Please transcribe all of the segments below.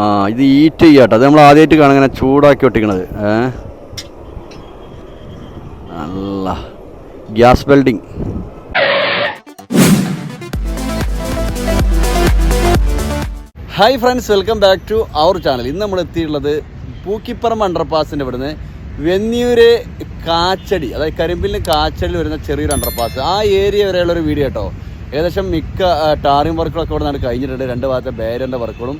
ആ ഇത് ഈറ്റ് ചെയ്യാട്ടോ. അത് നമ്മൾ ആദ്യമായിട്ട് കാണാൻ ഇങ്ങനെ ചൂടാക്കി ഒട്ടിക്കണത്. ഏ? നല്ല gas welding. Hi friends welcome back to our channel ഇന്ന് നമ്മൾ എത്തിയിട്ടുള്ളത് പൂക്കിപ്പറമ്പ് അണ്ടർപാസിന്റെ ഇവിടുന്ന് വെന്നിയൂര് കാച്ചടി അതായത് കരിമ്പിലിന് കാച്ചടിയിൽ വരുന്ന ചെറിയൊരു അണ്ടർപാസ് ആ ഏരിയ വരെയുള്ള ഒരു വീഡിയോ കേട്ടോ. ഏകദേശം മിക്ക ടാറിംഗ് വർക്കുകളൊക്കെ ഇവിടെ നിന്ന് കഴിഞ്ഞിട്ടുണ്ട്. രണ്ട് ഭാഗത്തെ ബാരന്റെ വർക്കുകളും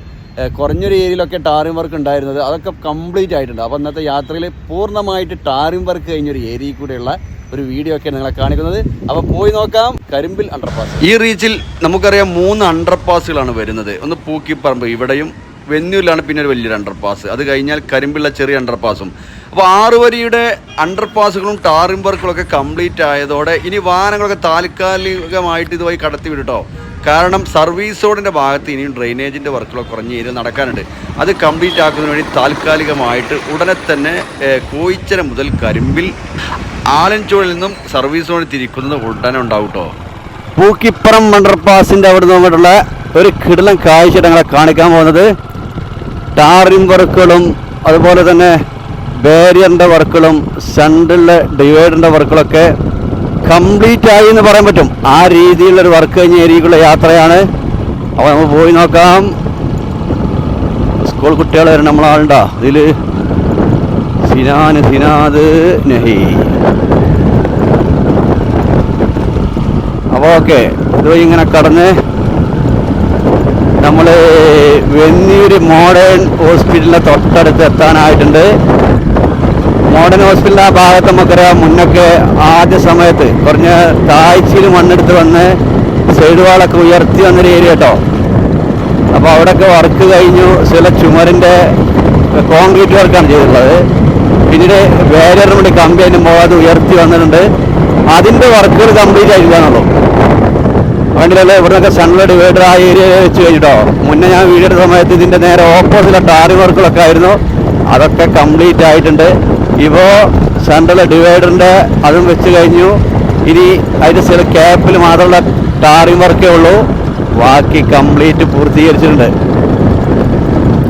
കുറഞ്ഞൊരു ഏരിയയിലൊക്കെ ടാറിംഗ് വർക്ക് ഉണ്ടായിരുന്നത് അതൊക്കെ കംപ്ലീറ്റ് ആയിട്ടുണ്ട്. അപ്പോൾ ഇന്നത്തെ യാത്രയിൽ പൂർണമായിട്ട് ടാറിംഗ് വർക്ക് കഴിഞ്ഞൊരു ഏരിയയിൽ കൂടെയുള്ള ഒരു വീഡിയോ ഒക്കെ നിങ്ങളെ കാണിക്കുന്നത്. അപ്പോൾ പോയി നോക്കാം. കരിമ്പിൽ അണ്ടർപാസ് ഈ റീച്ചിൽ നമുക്കറിയാം മൂന്ന് അണ്ടർപാസുകളാണ് വരുന്നത്. ഒന്ന് പൂക്കിപ്പറമ്പ് ഇവിടെയും വെന്നൂരിലാണ് പിന്നെ ഒരു വലിയൊരു അണ്ടർപാസ് അത് കഴിഞ്ഞാൽ കരിമ്പിള്ള ചെറിയ അണ്ടർപാസും അപ്പോൾ ആറ് വരിയുടെ അണ്ടർപാസുകളും ടാറിംഗ് വർക്കുകളൊക്കെ കംപ്ലീറ്റ് ആയതോടെ ഇനി വാഹനങ്ങളൊക്കെ താൽക്കാലികമായിട്ട് ഇതുവഴി കടത്തി വിട്ടോ കാരണം സർവീസ് റോഡിന്റെ ഭാഗത്ത് ഇനിയും ഡ്രെയിനേജിന്റെ വർക്കുകളൊക്കെ കുറഞ്ഞ് ഏരിയ നടക്കാനുണ്ട്. അത് കംപ്ലീറ്റ് ആക്കുന്നതിന് വേണ്ടി താൽക്കാലികമായിട്ട് ഉടനെ തന്നെ കോയിച്ചര മുതൽ കരിമ്പിൽ ആലഞ്ചോളിൽ നിന്നും സർവീസ് റോഡിൽ തിരിക്കുന്നത് ഉടനെ ഉണ്ടാവും കേട്ടോ പൂക്കിപ്പുറം മണ്ടർപാസിന്റെ അവിടെ നിന്നുകൊണ്ടുള്ള ഒരു കിടലം കാഴ്ചയിടങ്ങളെ കാണിക്കാൻ പോകുന്നത്. ടാറിംഗ് വർക്കുകളും അതുപോലെ തന്നെ ബാരിയറിന്റെ വർക്കുകളും സെൻട്രലിലെ ഡിവൈഡറിന്റെ വർക്കുകളൊക്കെ കംപ്ലീറ്റ് ആയി എന്ന് പറയാൻ പറ്റും. ആ രീതിയിലുള്ള ഒരു വർക്ക് കഴിഞ്ഞ ഏരിയക്കുള്ള യാത്രയാണ്. അപ്പോൾ നമ്മൾ പോയി നോക്കാം. സ്കൂൾ കുട്ടികൾ വരെ നമ്മളാളുണ്ടോ. ഇതിൽ സിനാന് സിനാദ് നഹി. അപ്പോൾ ഓക്കെ ഇതുവഴി ഇങ്ങനെ കടന്ന് നമ്മൾ വെന്നീര് മോഡേൺ ഹോസ്പിറ്റലിന്റെ തൊട്ടടുത്ത് എത്താനായിട്ടുണ്ട്. മോഡേൺ ഹോസ്പിറ്റലിന്റെ ആ ഭാഗത്ത് നമുക്കറിയാം മുന്നൊക്കെ ആദ്യ സമയത്ത് കുറഞ്ഞ താഴ്ചയിൽ മണ്ണെടുത്ത് വന്ന് സൈഡ് വാളൊക്കെ ഉയർത്തി വന്നൊരു ഏരിയ കേട്ടോ അപ്പോൾ അവിടെയൊക്കെ വർക്ക് കഴിഞ്ഞു. ചില ചുമരിന്റെ കോൺക്രീറ്റ് വർക്കാണ് ചെയ്തിട്ടുള്ളത്. പിന്നീട് വേറെ വേണ്ടി കമ്പി അതിന് പോകാതെ ഉയർത്തി വന്നിട്ടുണ്ട്. അതിന്റെ വർക്കുകൾ കംപ്ലീറ്റ് ആയിരിക്കാന്നുള്ളൂ വണ്ടിയിലുള്ള ഇവിടുന്നൊക്കെ സൺലൈറ്റ് ഡിവൈഡർ ആ ഏരിയ വെച്ച് കഴിഞ്ഞിട്ടോ. മുന്നേ ഞാൻ എടുത്ത സമയത്ത് ഇതിന്റെ നേരെ ഓപ്പോസിറ്റ് ടാറി വർക്കുകളൊക്കെ ആയിരുന്നു. അതൊക്കെ കംപ്ലീറ്റ് ആയിട്ടുണ്ട്. ഇപ്പോൾ സെൻട്രൽ ഡിവൈഡറിന്റെ അതും വെച്ച് കഴിഞ്ഞു. ഇനി അതിന്റെ ചില ക്യാപ്പിൽ മാത്രമുള്ള ടാറിംഗ് വർക്കേ ഉള്ളൂ. ബാക്കി കംപ്ലീറ്റ് പൂർത്തീകരിച്ചിട്ടുണ്ട്.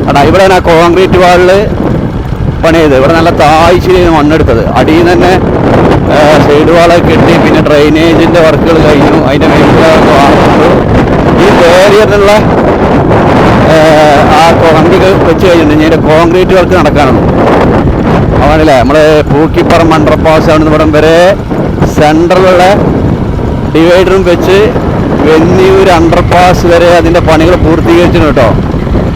അടാ ഇവിടെ ആ കോൺക്രീറ്റ് വാളിൽ പണി ചെയ്ത് ഇവിടെ നല്ല താഴ്ചയിലാണ് മണ്ണെടുത്തത്. അടിയിൽ തന്നെ സൈഡ് വാളൊക്കെ കെട്ടി. പിന്നെ ഡ്രെയിനേജിന്റെ വർക്കുകൾ കഴിഞ്ഞു. അതിന്റെ മേലിലൊക്കെ വാങ്ങുന്നു ഈ ബാരിയറിനുള്ള ആ കോൺക്രീറ്റ് വെച്ച് കഴിഞ്ഞിട്ടുണ്ട്. ഇനി കോൺക്രീറ്റ് വർക്ക് നടക്കാനുള്ളൂ. അവനല്ലേ നമ്മൾ പൂക്കിപ്പറം ആണ് ഇവിടം വരെ. സെൻട്രലുള്ള ഡിവൈഡറും വെച്ച് വെന്നിയൂർ അണ്ടർപാസ് വരെ അതിന്റെ പണികൾ പൂർത്തീകരിച്ചിട്ടുണ്ട് കേട്ടോ.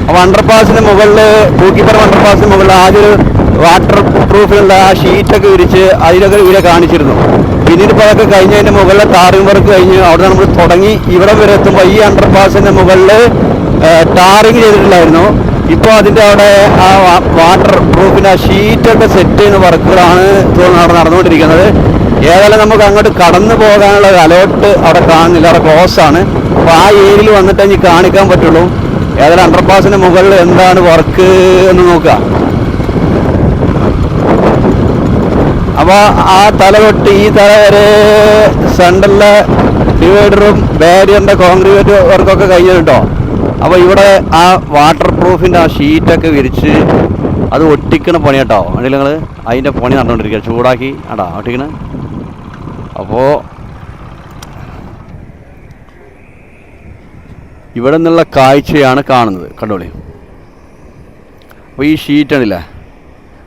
അപ്പോൾ അണ്ടർപാസിന് മുകളിൽ പൂക്കിപ്പറം അണ്ടർപാസിന് മുകളിൽ ആദ്യം വാട്ടർ പ്രൂഫിലുള്ള ആ ഷീറ്റൊക്കെ വിരിച്ച് അതിലൊക്കെ ഇവരെ കാണിച്ചിരുന്നു. പിന്നീട് ഇപ്പോൾ അതൊക്കെ കഴിഞ്ഞതിന്റെ മുകളിൽ ടാറിംഗ് വർക്ക് കഴിഞ്ഞ് അവിടെ നമ്മൾ തുടങ്ങി ഇവിടെ വരെ എത്തുമ്പോൾ ഈ അണ്ടർപാസിന്റെ മുകളിൽ ടാറിങ് ചെയ്തിട്ടില്ലായിരുന്നു ഇപ്പോൾ അതിന്റെ അവിടെ ആ വാട്ടർ പ്രൂഫിന്റെ ആ ഷീറ്റൊക്കെ സെറ്റ് ചെയ്യുന്ന വർക്കുകളാണ് നടന്നുകൊണ്ടിരിക്കുന്നത്. ഏതായാലും നമുക്ക് അങ്ങോട്ട് കടന്നു പോകാനുള്ള ഒരു അലോട്ട് അവിടെ കാണുന്നില്ല. അവിടെ ക്ലോസ് ആണ്. അപ്പോൾ ആ ഏരിയയിൽ വന്നിട്ട് ഇനി കാണിക്കാൻ പറ്റുള്ളൂ. ഏതായാലും അണ്ടർപാസിന് മുകളിൽ എന്താണ് വർക്ക് എന്ന് നോക്കുക. അപ്പോൾ ആ തല തൊട്ട് ഈ തല വരെ സെൻട്രലിലെ ഡിവൈഡറും ബാരിയറിന്റെ കോൺക്രീറ്റ് വർക്കൊക്കെ കഴിഞ്ഞിട്ടോ അപ്പോൾ ഇവിടെ ആ വാട്ടർ പ്രൂഫിന്റെ ആ ഷീറ്റൊക്കെ വിരിച്ച് അത് ഒട്ടിക്കണ പണി കേട്ടോ അല്ലെങ്കിൽ നിങ്ങൾ അതിന്റെ പണി നടന്നുകൊണ്ടിരിക്കുക. ചൂടാക്കി. ആടാ ഒട്ടിക്കണ. അപ്പോൾ ഇവിടെ നിന്നുള്ള കാഴ്ചയാണ് കാണുന്നത്. കണ്ടോളി. അപ്പോൾ ഈ ഷീറ്റാണില്ലേ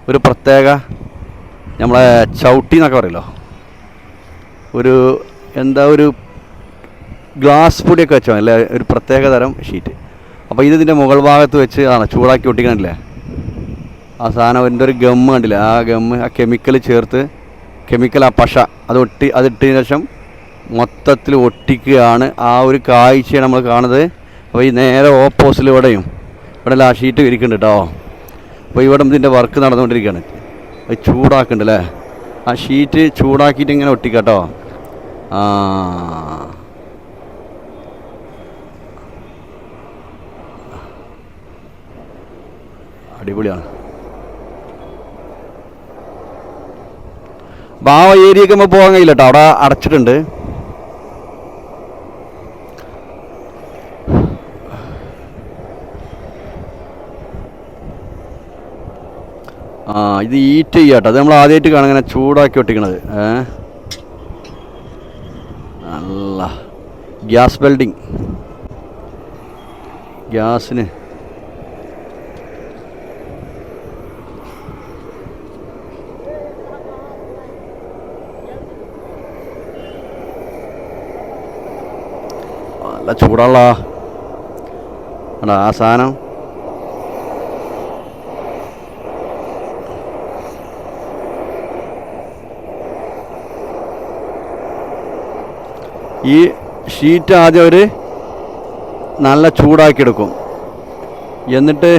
ഒരു പ്രത്യേക നമ്മളെ ചവിട്ടി എന്നൊക്കെ പറയല്ലോ. ഒരു എന്താ ഒരു ഗ്ലാസ് പൊടിയൊക്കെ വെച്ചോ? അല്ലേ? ഒരു പ്രത്യേക തരം ഷീറ്റ് അപ്പോൾ ഇത് ഇതിന്റെ മുകൾ ഭാഗത്ത് വെച്ച് ആണ് ചൂടാക്കി ഒട്ടിക്കണില്ലേ ആ സാധനം എന്റെ ഒരു ഗമ്മ് കണ്ടില്ലേ? ആ ഗമ്മ് ആ കെമിക്കൽ ചേർത്ത് കെമിക്കൽ ആ പശ അത് ഒട്ടി അതിട്ടതിന് ശേഷം മൊത്തത്തിൽ ഒട്ടിക്കുകയാണ്. ആ ഒരു കാഴ്ചയാണ് നമ്മൾ കാണുന്നത്. അപ്പോൾ ഈ നേരെ ഓപ്പോസിറ്റ് ഇവിടെയും ഇവിടെ ആ ഷീറ്റ് ഇരിക്കുന്നുണ്ട് കേട്ടോ അപ്പോൾ ഇവിടെ ഇതിന്റെ വർക്ക് നടന്നുകൊണ്ടിരിക്കുകയാണ്. അത് ചൂടാക്കുന്നുണ്ട് അല്ലേ ആ ഷീറ്റ് ചൂടാക്കിയിട്ട് ഇങ്ങനെ ഒട്ടിക്കാട്ടോ ആ. അടിപൊളിയാണ്. ബാവ ആ ഏരിയക്ക് നമ്മൾ പോകാൻ കഴിയില്ല കേട്ടോ അവിടെ അടച്ചിട്ടുണ്ട്. ആ ഇത് ഈറ്റ് ചെയ്യാട്ടോ. അത് നമ്മൾ ആദ്യമായിട്ട് കാണാം ഇങ്ങനെ ചൂടാക്കി ഒട്ടിക്കണത്. ഏ? നല്ല. ഗ്യാസ് വെൽഡിങ് ഗ്യാസിന് നല്ല ചൂടാണല്ലോ എടാ ആ സാധനം. ഈ ഷീറ്റ് ആദ്യം അവർ നല്ല ചൂടാക്കിയെടുക്കും. എന്നിട്ട്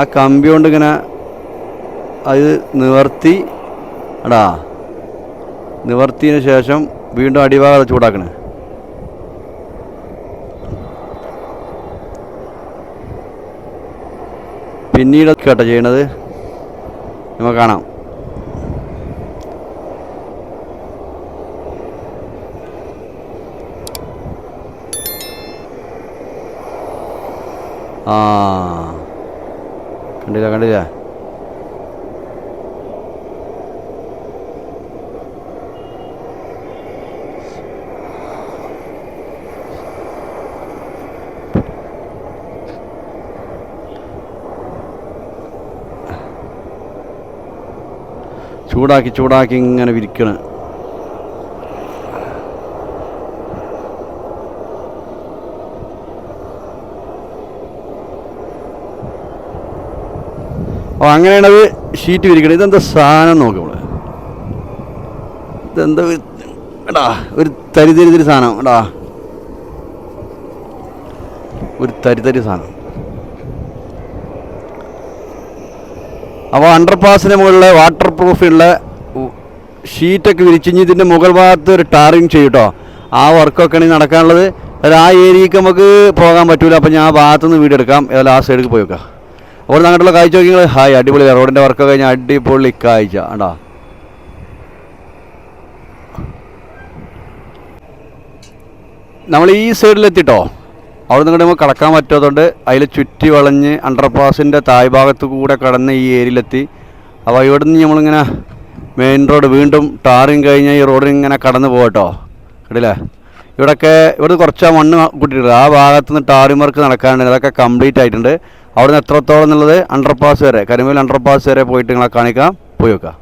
ആ കമ്പി കൊണ്ട് ഇങ്ങനെ അത് നിവർത്തി എടാ നിവർത്തിയതിന് ശേഷം വീണ്ടും അടിഭാഗം ചൂടാക്കണേ. പിന്നീട് കേട്ടോ ചെയ്യണത്. നമുക്ക് കാണാം. ആ. കണ്ടില്ല കണ്ടില്ല. ചൂടാക്കി ചൂടാക്കി ഇങ്ങനെ വിരിക്കണ്. അപ്പോൾ അങ്ങനെയാണ് അത് ഷീറ്റ് വിരിക്കണത്. ഇതെന്താ സാധനം നോക്ക് നമ്മൾ ഇതെന്താ എടാ ഒരു തരിതരി തരി സാധനം. എടാ. ഒരു തരി തരി സാധനം. അപ്പോൾ അണ്ടർ പാസിന് മുകളിൽ വാട്ടർ പ്രൂഫുള്ള ഷീറ്റൊക്കെ വിരിച്ചിഞ്ഞ് ഇതിന്റെ മുകൾ ഭാഗത്ത് ഒരു ടാറിങ് ചെയ്യും കേട്ടോ ആ വർക്കൊക്കെയാണ് നടക്കാനുള്ളത്. അതായത് ആ ഏരിയക്ക് നമുക്ക് പോകാൻ പറ്റൂല. അപ്പോൾ ഞാൻ ആ ഭാഗത്തുനിന്ന് വീഡിയോ എടുക്കാം. ഏതായാലും ആ സൈഡിൽ പോയി വെക്കാം. അപ്പോൾ അങ്ങോട്ടുള്ള കാഴ്ച നോക്കി നിങ്ങൾ ഹായ് അടിപൊളി. റോഡിന്റെ വർക്കൊക്കെ കഴിഞ്ഞാൽ അടിപൊളി കാഴ്ച. ആണ്ടാ നമ്മൾ ഈ സൈഡിലെത്തിട്ടോ അവിടെ നിന്ന് നമുക്ക് കടക്കാൻ പറ്റാത്തതുകൊണ്ട് അതിൽ ചുറ്റി വളഞ്ഞ് അണ്ടർപാസിന്റെ തായ് ഭാഗത്ത് കൂടെ കടന്ന് ഈ ഏരിയയിലെത്തി. അപ്പോൾ ഇവിടെ നിന്ന് നമ്മളിങ്ങനെ മെയിൻ റോഡ് വീണ്ടും ടാറിങ് കഴിഞ്ഞ് ഈ റോഡിൽ ഇങ്ങനെ കടന്ന് പോകട്ടോ കേട്ടില്ലേ ഇവിടെയൊക്കെ ഇവിടെ കുറച്ച് മണ്ണ് കൂട്ടിയിട്ടുണ്ട്. ആ ഭാഗത്ത് നിന്ന് ടാറിങ് വർക്ക് നടക്കാനുണ്ട്. അതൊക്കെ കംപ്ലീറ്റ് ആയിട്ടുണ്ട്. അവിടെ നിന്ന് എത്രത്തോളം എന്നുള്ളത് അണ്ടർപാസ് വരെ കരിമേൽ അണ്ടർപാസ് വരെ പോയിട്ട് നിങ്ങളെ കാണിക്കാം. പോയി വെക്കാം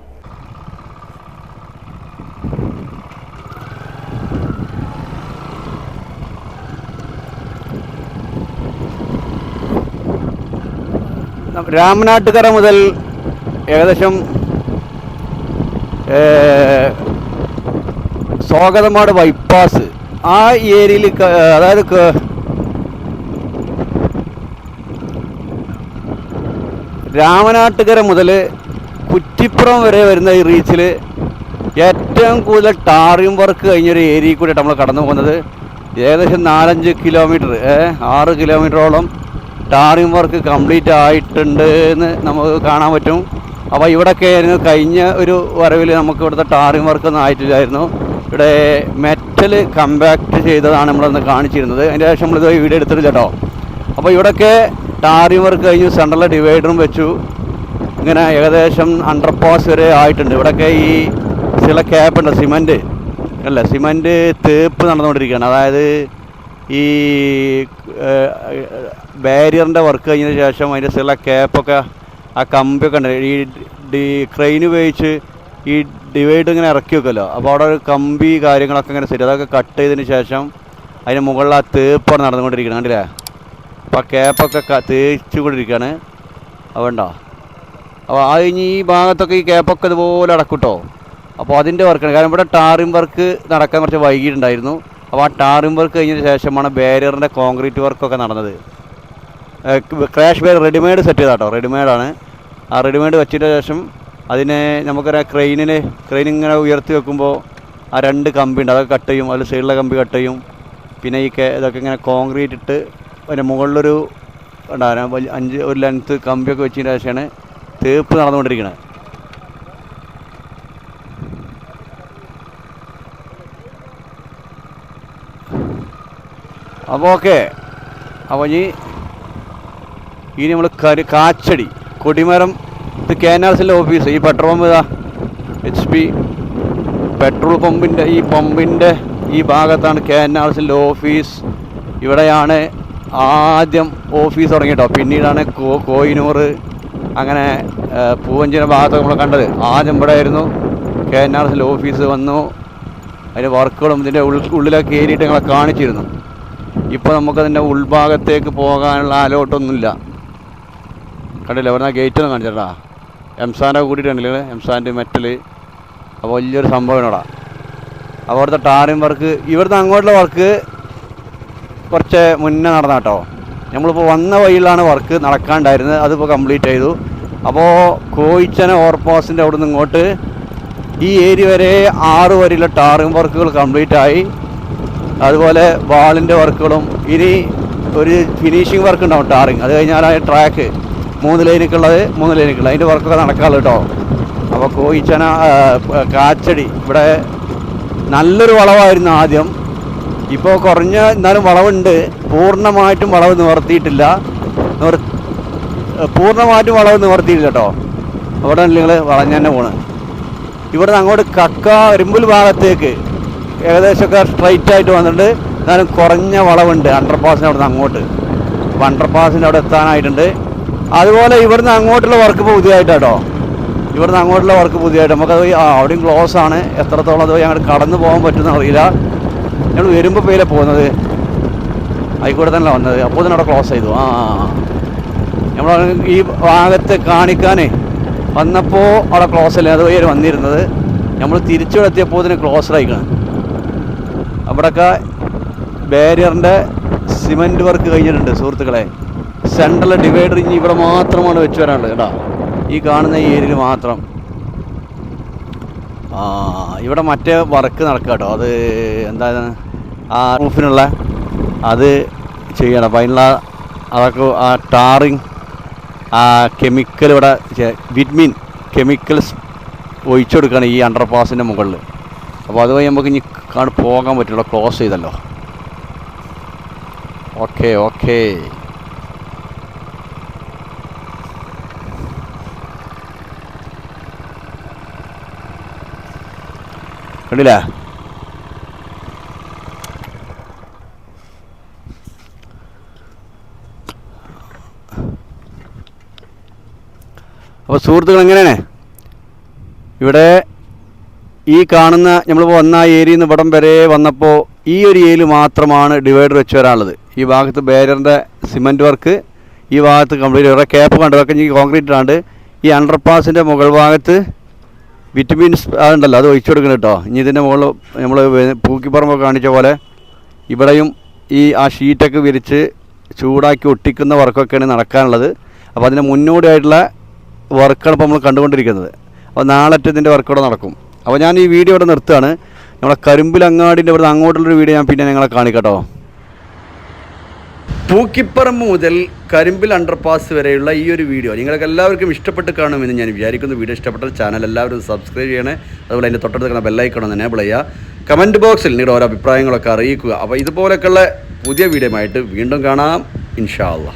രാമനാട്ടുകര മുതൽ ഏകദേശം സ്വാഗതമാട് ബൈപ്പാസ് ആ ഏരിയയിൽ അതായത് രാമനാട്ടുകര മുതൽ കുറ്റിപ്പുറം വരെ വരുന്ന ഈ റീച്ചിൽ ഏറ്റവും കൂടുതൽ ടാറിയം വർക്ക് കഴിഞ്ഞൊരു ഏരിയയിൽ കൂടിയിട്ട് നമ്മൾ കടന്നു പോകുന്നത്. ഏകദേശം നാലഞ്ച് കിലോമീറ്റർ ആറ് കിലോമീറ്ററോളം ടാറിയം വർക്ക് കംപ്ലീറ്റ് ആയിട്ടുണ്ട് എന്ന് നമുക്ക് കാണാൻ പറ്റും. അപ്പോൾ ഇവിടെയൊക്കെ ആയിരുന്നു കഴിഞ്ഞ ഒരു വരവിൽ നമുക്ക് ഇവിടുത്തെ ടാറിംഗ് വർക്ക് ഒന്നും ആയിട്ടില്ലായിരുന്നു. ഇവിടെ മെറ്റൽ കമ്പാക്ട് ചെയ്തതാണ് നമ്മളന്ന് കാണിച്ചിരുന്നത്. അതിന്റെ ശേഷം നമ്മളിത് വീഡിയോ എടുത്തിട്ടില്ല കേട്ടോ. അപ്പോൾ ഇവിടെയൊക്കെ ടാറിംഗ് വർക്ക് കഴിഞ്ഞു സെൻട്രൽ ഡിവൈഡറും വെച്ചു. ഇങ്ങനെ ഏകദേശം അണ്ടർപാസ് വരെ ആയിട്ടുണ്ട്. ഇവിടെയൊക്കെ ഈ ചില ക്യാപ്പ് ഉണ്ട് സിമന്റ്. അല്ല സിമന്റ് തേപ്പ് നടന്നുകൊണ്ടിരിക്കുകയാണ്. അതായത് ഈ ബാരിയറിന്റെ വർക്ക് കഴിഞ്ഞതിന് ശേഷം അതിന്റെ ചില ക്യാപ്പൊക്കെ ആ കമ്പിയൊക്കെ ഉണ്ട് ഈ ഡി ക്രെയിൻ ഉപയോഗിച്ച് ഈ ഡിവൈഡ് ഇങ്ങനെ ഇറക്കി വെക്കുമല്ലോ. അപ്പോൾ അവിടെ ഒരു കമ്പി കാര്യങ്ങളൊക്കെ ഇങ്ങനെ സെറ്റ് അതൊക്കെ കട്ട് ചെയ്തതിന് ശേഷം അതിന് മുകളിൽ ആ തേപ്പാണ് നടന്നുകൊണ്ടിരിക്കുന്നത് കണ്ടില്ലേ? അപ്പോൾ ആ ക്യാപ്പൊക്കെ തേച്ചു കൊണ്ടിരിക്കുകയാണ് അതുകൊണ്ടോ അപ്പോൾ ആ കഴിഞ്ഞ് ഈ ഭാഗത്തൊക്കെ ഈ ക്യാപ്പൊക്കെ ഇതുപോലെ അടക്കൂട്ടോ കേട്ടോ അപ്പോൾ അതിന്റെ വർക്കാണ് കാരണം ഇവിടെ ടാറിംഗ് വർക്ക് നടക്കാൻ കുറച്ച് വൈകിട്ടുണ്ടായിരുന്നു അപ്പോൾ ആ ടാറിംഗ് വർക്ക് കഴിഞ്ഞതിന് ശേഷമാണ് ബാരിയറിന്റെ കോൺക്രീറ്റ് വർക്കൊക്കെ നടന്നത്. ക്രാഷ് ബാരിയർ റെഡിമെയ്ഡ് സെറ്റ് ചെയ്താട്ടോ. റെഡിമെയ്ഡാണ് ആ റെഡിമെയ്ഡ് വെച്ചതിന് ശേഷം അതിനെ നമുക്കൊരു ക്രെയിനിന് ക്രെയിൻ ഇങ്ങനെ ഉയർത്തി വെക്കുമ്പോൾ ആ രണ്ട് കമ്പി ഉണ്ട്. അതൊക്കെ കട്ട് ചെയ്യും. അതിൽ സൈഡിലെ കമ്പി കട്ട് ചെയ്യും. പിന്നെ ഈ ഇതൊക്കെ ഇങ്ങനെ കോൺക്രീറ്റ് ഇട്ട് അതിന്റെ മുകളിലൊരു ഉണ്ടാകും അഞ്ച് ഒരു ലെങ്ത്ത് കമ്പിയൊക്കെ വെച്ചതിന് ശേഷമാണ് തേപ്പ് നടന്നുകൊണ്ടിരിക്കുന്നത് അപ്പോൾ ഓക്കെ അപ്പോൾ ഇനി ഇനി നമ്മൾ കരു കാച്ചടി കൊടിമരം ഇത് കെ എൻ ആർ സിന്റെ ഓഫീസ് ഈ പെട്രോൾ പമ്പ് ഇതാ. എച്ച് പി പെട്രോൾ പമ്പിന്റെ ഈ പമ്പിന്റെ ഈ ഭാഗത്താണ് കെ എൻ ആർ സിന്റെ ഓഫീസ് ഇവിടെയാണ് ആദ്യം ഓഫീസ് തുടങ്ങി കേട്ടോ പിന്നീടാണ് കോ കോയിനൂർ അങ്ങനെ പൂവഞ്ചിന്റെ ഭാഗത്തൊക്കെ നമ്മൾ കണ്ടത്. ആദ്യം ഇവിടെ ആയിരുന്നു കെ എൻ ആർ സിന്റെ ഓഫീസ് വന്നു. അതിന്റെ വർക്കുകളും ഇതിന്റെ ഉള്ളിലൊക്കെ കയറിയിട്ട് ഞങ്ങളെ കാണിച്ചിരുന്നു. ഇപ്പോൾ നമുക്കതിന്റെ ഉൾഭാഗത്തേക്ക് പോകാനുള്ള അലോട്ടൊന്നുമില്ല. കണ്ടില്ല? അവിടെ ഗേറ്റ് ഒന്ന് കാണിച്ചേട്ടാ എംസാന്റെ കൂട്ടിയിട്ടുണ്ടല്ലേ മെറ്റൽ അപ്പോൾ വലിയൊരു സംഭവമാണോടാ അപ്പോൾ അവിടുത്തെ ടാറിംഗ് വർക്ക് ഇവിടുന്ന് അങ്ങോട്ടുള്ള വർക്ക് കുറച്ച് മുന്നേ നടന്ന കേട്ടോ. നമ്മളിപ്പോൾ വന്ന വഴിയിലാണ് വർക്ക് നടക്കാണ്ടായിരുന്നത്. അതിപ്പോൾ കംപ്ലീറ്റ് ചെയ്തു. അപ്പോൾ കോയിച്ചന ഓർപ്പോസിന്റെ അവിടെ നിന്ന് ഇങ്ങോട്ട് ഈ ഏരിയ വരെ ആറ് വരെയുള്ള ടാറിംഗ് വർക്കുകൾ കംപ്ലീറ്റ് ആയി. അതുപോലെ വാളിന്റെ വർക്കുകളും. ഇനി ഒരു ഫിനിഷിംഗ് വർക്ക് ഉണ്ടാവും ടാറിങ്. അത് കഴിഞ്ഞാൽ ആ ട്രാക്ക് മൂന്ന് ലൈനിക്കുള്ളത് മൂന്ന് ലൈനിക്കുള്ളത് അതിന്റെ വർക്കൊക്കെ നടക്കാമല്ലോ കേട്ടോ. അപ്പോൾ കോയിച്ചന കാച്ചടി. ഇവിടെ നല്ലൊരു വളവായിരുന്നു ആദ്യം. ഇപ്പോൾ കുറഞ്ഞ എന്നാലും വളവുണ്ട്. പൂർണമായിട്ടും വളവ് നിവർത്തിയിട്ടില്ല. നിവർ പൂർണമായിട്ടും വളവ് നിവർത്തിയില്ല കേട്ടോ. അവിടെ നിങ്ങൾ വളഞ്ഞു തന്നെ പോണ്. ഇവിടുന്ന് അങ്ങോട്ട് കക്ക എരുമ്പുൽ ഭാഗത്തേക്ക് ഏകദേശമൊക്കെ സ്ട്രൈറ്റ് ആയിട്ട് വന്നിട്ടുണ്ട്. എന്നാലും കുറഞ്ഞ വളവുണ്ട്. അണ്ടർ പാസിന്റെ അവിടെ നിന്ന് അങ്ങോട്ട്. അപ്പോൾ അണ്ടർ പാസിന്റെ അവിടെ എത്താനായിട്ടുണ്ട്. അതുപോലെ ഇവിടുന്ന് അങ്ങോട്ടുള്ള വർക്ക് ഇപ്പോൾ ഇവിടുന്ന് അങ്ങോട്ടുള്ള വർക്ക് പുതിയതായിട്ട്. നമുക്കത് അവിടെയും ക്ലോസ് ആണ്. എത്രത്തോളം അത് ഞങ്ങൾ കടന്നു പോകാൻ പറ്റുന്ന അറിയില്ല. ഞങ്ങൾ വരുമ്പോൾ പേരെ പോകുന്നത്. ആയിക്കോട്ടെ തന്നെ വന്നത്. അപ്പോൾ തന്നെ അവിടെ ക്ലോസ് ചെയ്തു. ആ നമ്മൾ ഈ ഭാഗത്ത് കാണിക്കാനേ വന്നപ്പോൾ അവിടെ ക്ലോസ് അല്ലേ? അത് വഴിയാണ് വന്നിരുന്നത്. നമ്മൾ തിരിച്ചു എത്തിയപ്പോൾ ഇതിന് ക്ലോസ് ആയിക്കണം. അവിടെയൊക്കെ ബാരിയറിന്റെ സിമന്റ് വർക്ക് കഴിഞ്ഞിട്ടുണ്ട് സുഹൃത്തുക്കളെ. സെൻട്രൽ ഡിവൈഡർ ഇനി ഇവിടെ മാത്രമാണ് വെച്ച് വരാനുള്ളത് കേട്ടോ. ഈ കാണുന്ന ഏരിയയിൽ മാത്രം. ആ ഇവിടെ മറ്റേ വർക്ക് നടക്കുക കേട്ടോ. അത് എന്താണ് ആ റൂഫിനുള്ള അത് ചെയ്യണം. അപ്പം അതിനുള്ള അതൊക്കെ ആ ടാറിങ് ആ കെമിക്കൽ ഇവിടെ വിറ്റ്മിൻ കെമിക്കൽസ് ഒഴിച്ചു കൊടുക്കുകയാണ് ഈ അണ്ടർ പാസിന്റെ മുകളിൽ അപ്പോൾ അതുവഴി നമുക്ക് ഇനി കാണാൻ പോകാൻ പറ്റുള്ളൂ. ക്ലോസ് ചെയ്തല്ലോ. ഓക്കെ ഓക്കെ കണ്ടില്ലേ? അപ്പോൾ സുഹൃത്തുക്കൾ എങ്ങനെയാണ്? ഇവിടെ ഈ കാണുന്ന നമ്മളിപ്പോൾ വന്ന ആ ഏരിയയിൽ നിന്ന് ഇവിടം വരെ വന്നപ്പോൾ ഈ ഒരു ഏരിയയിൽ മാത്രമാണ് ഡിവൈഡർ വെച്ച് വരാനുള്ളത്. ഈ ഭാഗത്ത് ബാരിയറിന്റെ സിമന്റ് വർക്ക് ഈ ഭാഗത്ത് കംപ്ലീറ്റ് ഇവിടെ ക്യാപ്പ് കണ്ടു. ഇനി കോൺക്രീറ്റ് ആണ് ഈ അണ്ടർപാസിന്റെ മുകൾ ഭാഗത്ത് വിറ്റമിൻസ് അതുണ്ടല്ലോ അത് ഒഴിച്ചു കൊടുക്കണം കേട്ടോ. ഇനി ഇതിന്റെ മുകളിൽ നമ്മൾ പൂക്കിപ്പറമ്പ് കാണിച്ച പോലെ ഇവിടെയും ഈ ആ ഷീറ്റൊക്കെ വിരിച്ച് ചൂടാക്കി ഒട്ടിക്കുന്ന വർക്കൊക്കെയാണ് നടക്കാനുള്ളത്. അപ്പോൾ അതിന് മുന്നോടിയായിട്ടുള്ള വർക്കാണ് ഇപ്പോൾ നമ്മൾ കണ്ടുകൊണ്ടിരിക്കുന്നത്. അപ്പോൾ നാളത്തെ ഇതിന്റെ വർക്ക് ഇവിടെ നടക്കും. അപ്പോൾ ഞാൻ ഈ വീഡിയോ ഇവിടെ നിർത്തുകയാണ്. നമ്മളെ കരിമ്പിലങ്ങാടിന്റെ ഇവിടെ അങ്ങോട്ടുള്ളൊരു വീഡിയോ ഞാൻ പിന്നെ നിങ്ങളെ കാണിക്കട്ടോ പൂക്കിപ്പറമ്പ് മുതൽ കരിമ്പിൽ അണ്ടർപാസ് വരെയുള്ള ഈ ഒരു വീഡിയോ നിങ്ങൾക്ക് എല്ലാവർക്കും ഇഷ്ടപ്പെട്ട് കാണുമെന്ന് ഞാൻ വിചാരിക്കുന്നു. വീഡിയോ ഇഷ്ടപ്പെട്ട ചാനൽ എല്ലാവരും സബ്സ്ക്രൈബ് ചെയ്യണേ. അതുപോലെ അതിന്റെ തൊട്ടടുത്ത് കാണുന്ന ബെല്ലൈക്കണം ഒന്ന് എനേബിൾ ചെയ്യുക. കമന്റ് ബോക്സിൽ നിങ്ങളുടെ ഓരോ അഭിപ്രായങ്ങളൊക്കെ അറിയിക്കുക. അപ്പോൾ ഇതുപോലൊക്കെയുള്ള പുതിയ വീഡിയോ ആയിട്ട് വീണ്ടും കാണാം. ഇൻഷാ അള്ളാ.